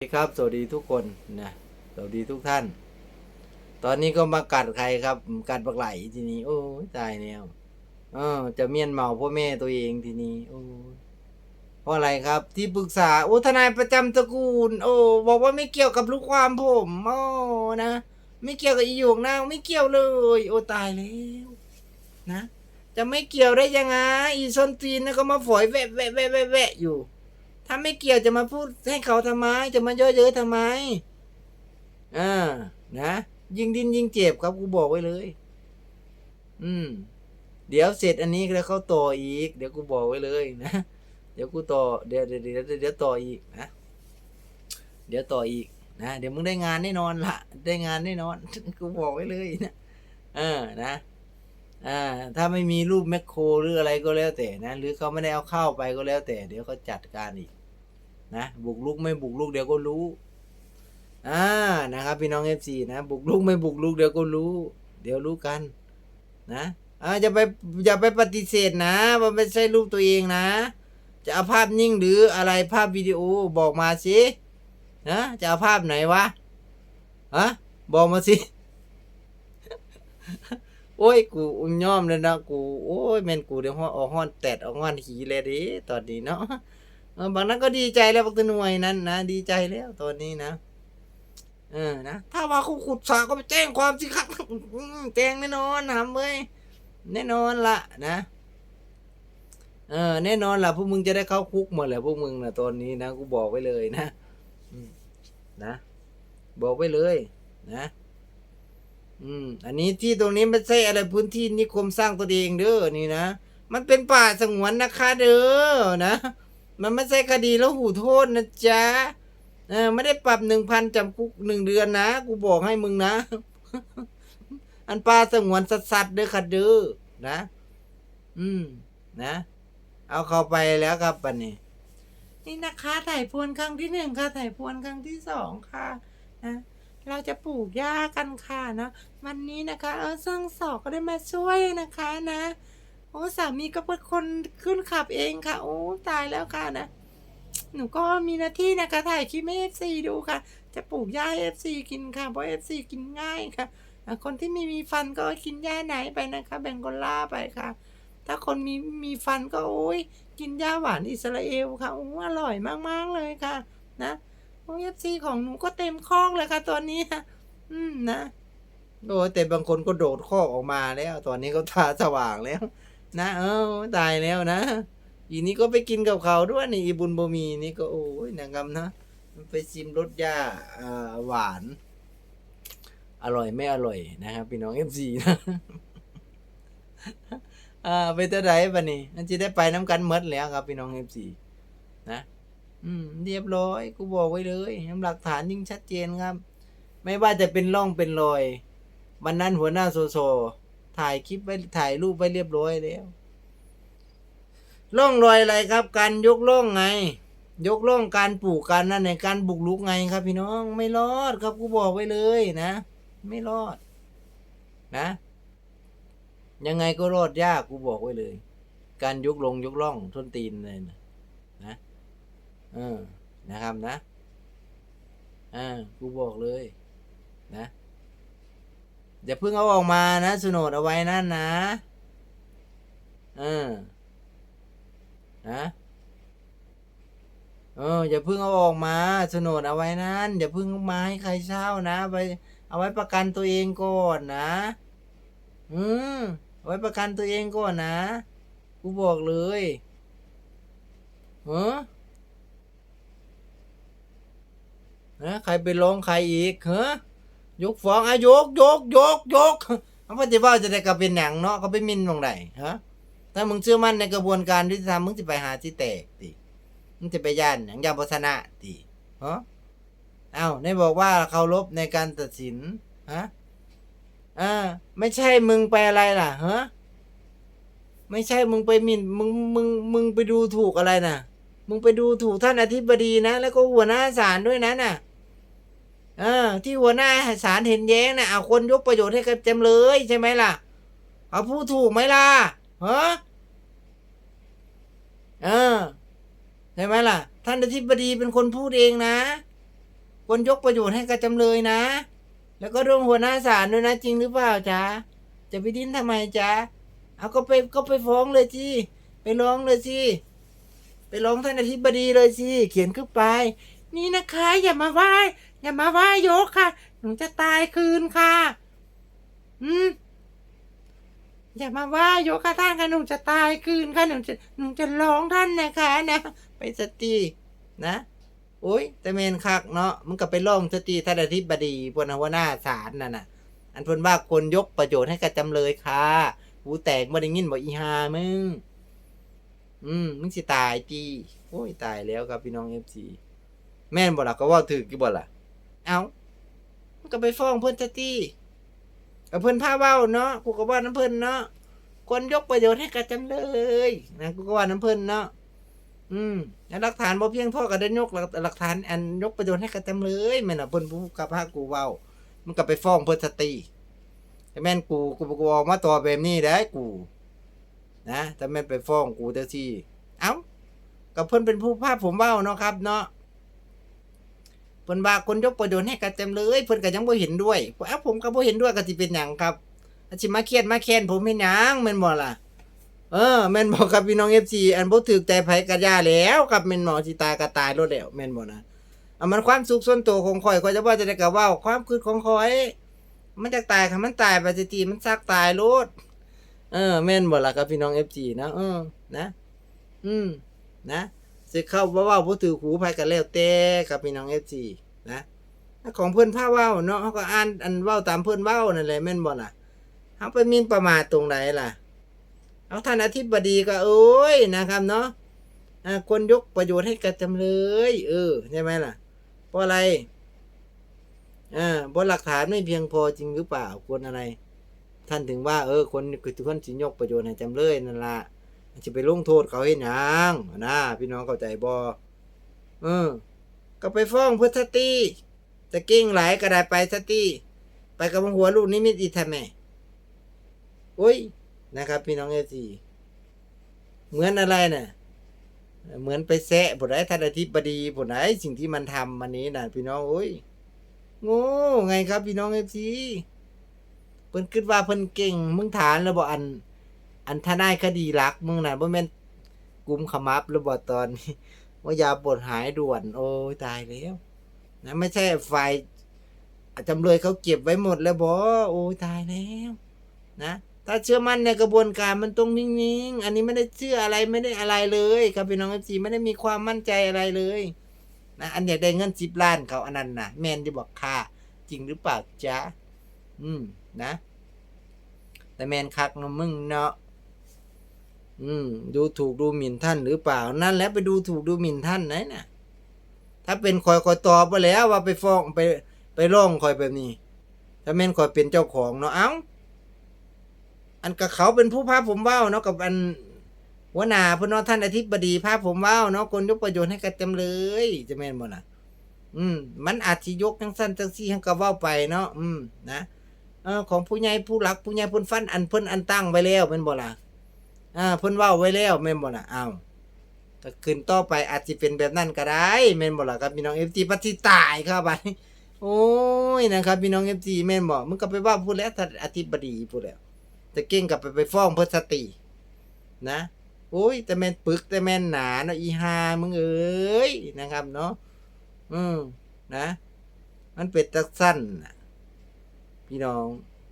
สวัสดีครับสวัสดีทุกคนนะสวัสดีทุกท่าน ตอนนี้ก็มากัดใครครับ กัดบักไหลทีนี้ โอ้ตายแล้วเออจะเมียนเมาพ่อแม่ตัวเองทีนี้ โอ้เพราะอะไรครับ ที่ปรึกษาโอ้ทนายประจำตระกูล โอ้บอกว่าไม่เกี่ยวกับลูกความผมโอ้นะไม่เกี่ยวกับอีหยกนางไม่เกี่ยวเลย โอ้ตายแล้วนะ จะไม่เกี่ยวได้ยังไงอีซอนตีนนะก็มาฝอยแวะแวะแวะแวะอยู่ ถ้าไม่เกี่ยวจะมาพูดให้เขาทำไม จะมาเยอะเยอะๆทำไมอ่านะยิงดินยิงเจ็บครับกูบอกไว้เลย อืม เดี๋ยวเสร็จอันนี้แล้วเขาต่ออีก เดี๋ยวกูบอกไว้เลยนะเดี๋ยวกูต่อเดี๋ยวเดี๋ยวเดี๋ยวเดี๋ยวต่ออีกนะเดี๋ยวต่ออีกนะเดี๋ยวมึงได้งานแน่นอนละได้งานแน่นอนกูบอกไว้เลยนะเออนะอ่าถ้าไม่มีรูปแมคโครหรืออะไรก็แล้วแต่นะ หรือเขาไม่ได้เอาเข้าไปก็แล้วแต่ เดี๋ยวเขาจัดการอีก นะบุกลุกไม่บุกลุกเดี๋ยวก็รู้อ่านะครับพี่น้องเอฟซีนะบุกลุกไม่บุกลุกเดี๋ยวก็รู้ เดี๋ยวรู้กัน นะอ่าจะไปอย่าไปปฏิเสธนะว่าไม่ใช่รูปตัวเองนะ จะเอาภาพนิ่งหรืออะไรภาพวิดีโอบอกมาสินะจะเอาภาพไหนวะฮะบอกมาสิโอ้ยกูย่อมเลยนะกูโอ้ยแม่นกูเดี๋ยวห้อออกห้อนแตดออกห้อนหีเลยดิตอนนี้เนาะ บางนั้นก็ดีใจแล้วบักตะหน่วยนั้นนะ ดีใจแล้วตอนนี้นะ เออนะ ถ้าว่ากูขุดสาก็ไปแจ้งความสิครับแจ้งแน่นอนทำเว้ยแน่นอนละนะ เออ แน่นอนละพวกมึงจะได้เข้าคุกหมดแหละพวกมึงนะตอนนี้นะกูบอกไว้เลยนะนะ บอกไว้เลย นะอืม อันนี้ที่ตรงนี้ไม่ใช่อะไรพื้นที่นิคมสร้างตัวเองเด้อนี่นะ มันเป็นป่าสงวนนะคะเด้อนะ มันไม่ใช่คดีแล้วหูโทษนะจ๊ะเออไม่ได้ปรับหนึ่งพันจำคุกหนึ่งเดือนนะ กูบอกให้มึงนะ อันป่าสงวนสัตว์เด้อค่ะเด้อนะ อืม นะ เอาเข้าไปแล้วครับปันนี้นี่นะคะถ่ายพวนครั้งที่หนึ่งค่ะถ่ายพวนครั้งที่สองค่ะ นะเราจะปลูกหญ้ากันค่ะนะวันนี้นะคะ เออซึ่งสอกก็ได้มาช่วยนะคะนะ อ้สามีก็เป็นคนขึ้นขับเองค่ะ โอ้ตายแล้วค่ะนะ หนูก็มีหน้าที่นะคะถ่ายคลิปให้เอฟซีดูค่ะ จะปลูกหญ้าให้เอฟซีกินค่ะ เพราะเอฟซีกินง่ายค่ะ คนที่ไม่มีฟันก็กินหญ้าไหนไปนะคะ แบงกอล่าไปค่ะ ถ้าคนมีมีฟันก็โอ้ยกินหญ้าหวานอิสราเอลค่ะ โอ้อร่อยมากๆเลยค่ะ นะโอ้เอฟซีของหนูก็เต็มคอกเลยค่ะตอนนี้ค่ะอืมนะโอ้แต่บางคนก็โดดคอกออกมาแล้ว ตอนนี้ก็ตาสว่างแล้ว นะเออตายแล้วนะ อีนี้ก็ไปกินกับเขาด้วยนี่อีบุญบ่มีนี่ก็โอ้ยนะครับนะมันไปชิมรสหญ้าอ่าหวาน อร่อยไม่อร่อยนะครับพี่น้องเอฟซีนะอ่าไปเท่าไร่ปะนี่มันจะได้ไปน้ำกันหมดแล้วครับพี่น้องเอฟซีนะอืมเรียบร้อยกูบอกไว้เลยน้ำหลักฐานยิ่งชัดเจนครับ ไม่ว่าจะเป็นร่องเป็นรอย วันนั้นหัวหน้าโซโซ ถ่ายคลิปไว้ถ่ายรูปไว้เรียบร้อยแล้วร่องรอยอะไรครับ การยกร่องไง ยกร่องการปลูกการนั่นในการบุกลุกไงครับ พี่น้องไม่รอดครับกูบอกไว้เลยนะ ไม่รอด นะ ยังไงก็รอดยากกูบอกไว้เลย การยกลงยกร่องท้นตีนเลยนะนะเออนะครับนะอ่ากูบอกเลย นะ อย่าเพิ่งเอาออกมานะสโนดเอาไว้นั่นนะเออนะเอออย่าเพิ่งเอาออกมาโฉนดเอาไว้นั่นอย่าเพิ่งเอามาให้ใครเช่านะไปเอาไว้ประกันตัวเองก่อนนะ อืมเอาไว้ประกันตัวเองก่อนนะกูบอกเลยเออนะใครไปร้องใครอีกเหรอ ยกฟ้องอะยกยกยกยกเอาพระเจ้าจะได้กลับเป็นหนังเนาะเขาไปมินตรงไหนฮะถ้ามึงเชื่อมั่นในกระบวนการยุติธรรมมึงจะไปหาที่แตกติมึงจะไปย่านอย่างยาบชนะติฮะเอ้าในบอกว่าเคารพในการตัดสินฮะอ่าไม่ใช่มึงไปอะไรล่ะฮะไม่ใช่มึงไปมินมึงมึงมึงไปดูถูกอะไรนะมึงไปดูถูกท่านอธิบดีนะ แล้วก็หัวหน้าศาลด้วยนะน่ะ เออ ที่หัวหน้าศาลเห็นแย้งนะเอาคนยกประโยชน์ให้กับจำเลยใช่ไหมล่ะเอาพูดถูกไหมล่ะฮะเออใช่ไหมล่ะ ท่านอธิบดีเป็นคนพูดเองนะควรยกประโยชน์ให้กับจำเลยนะ แล้วก็เรื่องหัวหน้าศาลด้วยนะจริงหรือเปล่าจ๊ะจะไปดิ้นทำไมจ๊ะเอาก็ไปก็ไปฟ้องเลยสิไปร้องเลยสิไปร้องท่านอธิบดีเลยสิ เขียนขึ้นไป นี่นะคะ อย่ามาว่า อย่ามาว่ายกค่ะ หนูจะตายคืนค่ะ อืมอย่ามาว่ายกค่ะท่านค่ะหนูจะตายคืนค่ะหนูจะหนูจะร้องท่านนะคะนะไปสตินะโอ้ยแต่เมนคักเนาะมันก็ไปร้องสติท่านอธิบดีพวกหัวหน้าศาลนั่นน่ะ อันพนว่าคนยกประโยชน์ให้กับจำเลยค่ะหูแตกบ่ได้ยินบ่อีหามึงอืมมึงสิตายจีโอ้ยตายแล้วครับพี่น้อง FC แม่นบ่ล่ะก็ว่าถูกกี่บ่ล่ะ เอ้ามันก็ไปฟ้องเพิ่อนซะติก็เพิ่อนพาเว้าเนาะกูก็ว่าน้ำเพิ่อนเนาะคนยกประโยชน์ให้กับจำเลยนะกูก็ว่าน้ำเพิ่อนเนาะอืมแล้วหลักฐานบ่เพียงพอก็ได้ยกหลักฐานอันยกประโยชน์ให้กับจำเลยแม่นน่ะเพิ่นผู้กับพากูเว้า มันก็ไปฟ้องเพิ่อนสติแต่แม่นกูกูกูออกมาต่อแบบนี้ได้กู นะแต่แม่นไปฟ้องกูเจังซี่เอ้าก็เพิ่อนเป็นผู้พาพผมเว้าเนาะครับ เนาะ เพิ่นว่าคนยกประโยชน์ให้กับจำเลยเพิ่นก็ยังบ่เห็นด้วยเอ้าผมก็บ่เห็นด้วยก็สิเป็นหยังครับอาสิมาเครียดมาแค้นผมเฮ็ดหยังแม่นบ่ล่ะเออแม่นบ่ครับพี่น้อง FC อันบ่ถูกใจไผก็ย่าแล้วครับแม่นบ่สิตายก็ตายโลดแล้วแม่นบ่นะเอามันความสุขส่วนตัวของข่อยข่อยจะว่าจะได้ก็เว้าความคิดของข่อยมันจะตายค่ะมันตายไปสิทีมันซักตายโลดเออแม่นบ่ล่ะครับพี่น้อง FG นะเออนะ อืมนะ สิเข้าว่าเว้าบ่ถือหูไผก็แล้วแต่ครับพี่น้อง FG นะของเพิ่อนพาว้าเนาะเฮาก็อ่านอันว้าตามเพิ่อนว้านั่นแหละแม่นบ่ล่ะเฮาไปมินประมาทตรงไหนล่ะ เอาท่านอธิบดีก็โอ้ยนะครับเนาะควรยกประโยชน์ให้กับจำเลย เออใช่ไหมล่ะ เพราะอะไรอ่าบนหลักฐานไม่เพียงพอจริงหรือเปล่าควรอะไร ท่านถึงว่า เออคนคือทุกคนสิยกประโยชน์ให้จำเลยนั่นละ จะไปลงโทษเขาเห็นยังนะพี่น้องเข้าใจบอเออ ก็ไปฟ้องเพื่อสติต่เก่งหลก็ได้ไปสติไปกับหัวลูกนิมิตอีทำไมโอ้ยนะครับ พี่น้องเอซีเหมือนอะไรน่ะ เหมือนไปแซะผลไอ้ท่านอธิบดีผลไอ้สิ่งที่มันทำมันนี้น่ะพี่น้องโอ้ยโง่ไงครับ พี่น้องเอฟซีเพิ่นคิดว่าเพิ่นเก่งมึงฐานแล้วบ่อัน อันทนายคดีรักมึงน่ะบ่แม่นกลุ่มขมับหรือบ่ตอนนี้ว่ายาปวดหายด่วน โอ้ตายแล้วนะไม่ใช่ฝ่ายจำเลยเขาเก็บไว้หมดแล้วบ่โอ้ตายแล้วนะถ้าเชื่อมั่นในกระบวนการมันต้องนิ่งๆ อันนี้ไม่ได้เชื่ออะไรไม่ได้อะไรเลยครับพี่น้องเอฟซีไม่ได้มีความมั่นใจอะไรเลยนะอันอยากได้เงินสิบล้านเขาอันนั้นนะแมนที่บอกค่าจริงหรือเปล่าจ๊ะอืมนะ แต่แมนคักนะมึงเนาะ อืม ดูถูกดูหมิ่นท่านหรือเปล่า นั่นแหล้วไปดูถูกดูหมิ่นท่านไหนน่ะ ถ้าเป็นคอยคอยตอบไปแล้วว่าไปฟ้องไป ไปร้องคอยแบบนี้ ถ้าแม่นคอยเป็นเจ้าของเนาะเอ้า อันกับเขาเป็นผู้พาผมเว้าเนาะกับอันหัวหน้าพนเนาะท่านอธิบดีภาพผมเว้าเนาะคนยกประโยชน์ให้กับจำเลยจะแม่นบ่ล่ะ อืม มันอาจสิยกจังสั้นจังซี่ให้งก็เว้าไปเนาะอืม นะเออของผู้ใหญ่ผู้หลักผู้ใหญ่เพิ่นฟันอันเพิ่นอันตั้งไว้แล้วแม่นบ่ล่ะ อ่าเพิ่นเว้าไว้แล้วแม่นบ่ล่ะอ้าวก็ขึ้นต่อไปอาจสิเป็นแบบนั้นก็ได้แม่นบ่ล่ะครับพี่น้อง FT ปฏิตายครับบัดนี้โอ้ยนะครับพี่น้อง FT แม่นบ่มึงก็ไปว่าพูดแล้วท่านอธิบดีพูดแล้วแต่เก่งกับไปไปฟ้องเพิ่นสติ นะโอ้ยแต่แม่นปึกแต่แม่นหนาเนาะอีหามึงเอ้ยนะครับเนาะอืมนะ มันเป็นตักสั้นพี่น้อง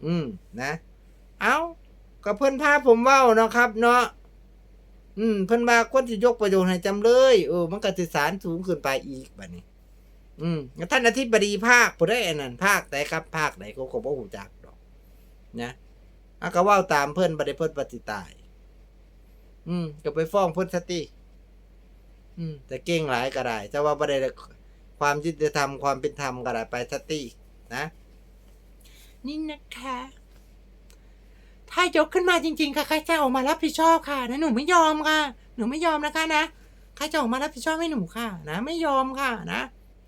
อืมนะ เอา ก็เพิ่อนพาผมเว้าเนาะครับ เนาะอืมเพิ่อนว่าคนที่ยกประโยชน์ให้จำเลยเออมันก็สิสารสูงขึ้นไปอีกแบัดนี้ อืมแล้วท่านอธิบดีภาคผู้ได้อันนั้นภาคแต่ครับ ภาคไหนก็ก็บ่ฮู้จักดอก นะอาก็ว่าตามเพิ่อนบ่ได้เพิ่นปฏิตาย อืม ก็ไปฟ้องเพิ่นสติ อืม แต่เก่งหลายก็ได้แต่ว่าบ่ได้ความยุติธรรมความเป็นธรรมก็ได้ไปสติ นะ นี่นะคะ ถ้ายกขึ้นมาจริงๆค่ะใครจะออกมารับผิดชอบค่ะนะหนูไม่ยอมค่ะ หนูไม่ยอมนะคะนะใครจะออกมารับผิดชอบให้หนูค่ะ นะ ไม่ยอมค่ะนะ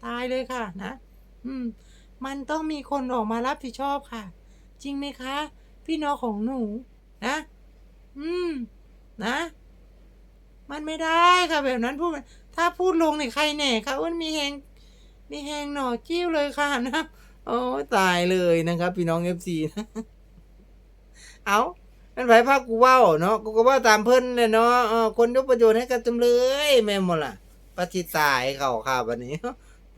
ตายเลยค่ะนะ อืม มันต้องมีคนออกมารับผิดชอบค่ะ จริงไหมคะ พี่น้องของหนูนะ อืม นะ มันไม่ได้ค่ะแบบนั้นพูดถ้าพูดลงในใครแน่ค่ะอ้วนมีแหงนี่แหงหน่อจิ้วเลยค่ะนะโอ้ตายเลยนะครับ พี่น้องเอฟซีนะ เอามันไผภาคกูเว้าเนาะกูก็ว่าตามเพิ่นเลยเนาะคนยกประโยชน์ให้กับจำเลยแม่นหมดล่ะปฏิตายเขาค่ะวันนี้